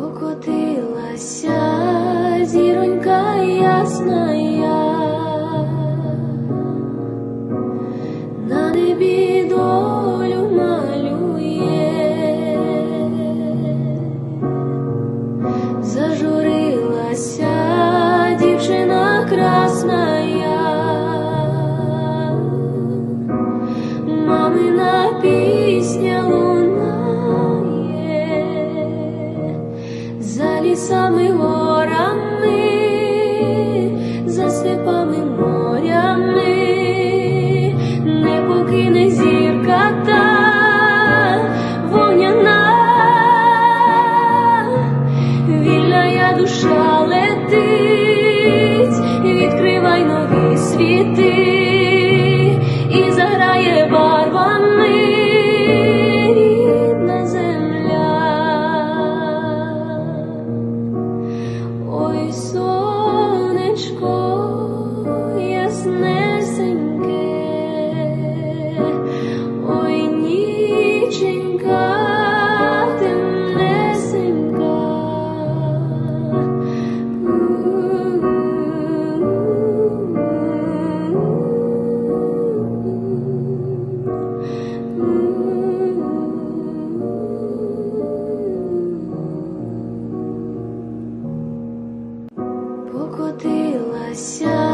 покотилася зіронька ясна, на небі долю малює, зажурилася дівчина красна. Мамина пісня лісами, горами, за степами морями, не покине зірка та воняна, вільна я душа летить, відкривай нові світи. sou. покотилася.